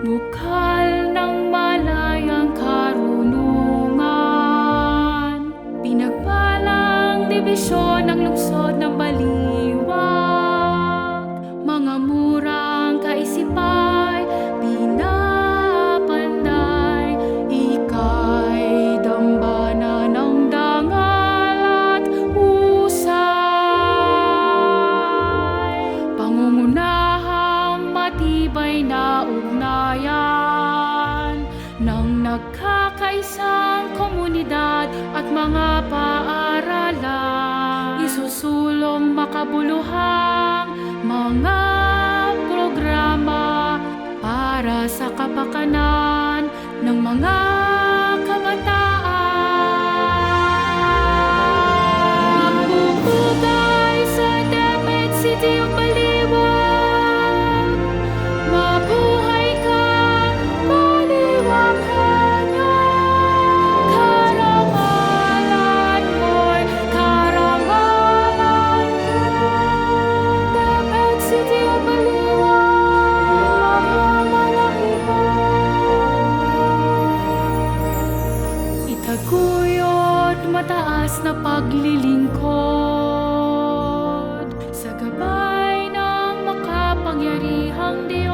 Bukal ng malayang karunungan. Pinagpalang dibisyon ng lungsod ng baliwag. Mga murang kaisipay Pinapanday. Ika'y dambana dangal at usay. Pangungunahang matibay nagkakaisang komunidad at mga paaralan. Isusulong makabuluhang mga programa para sa kapakanan ng mga wagas na paglilingkod sa gabay ng makapangyarihang Diyos.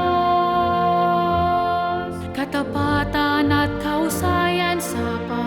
Katapatan at kausayan sa Panginoon.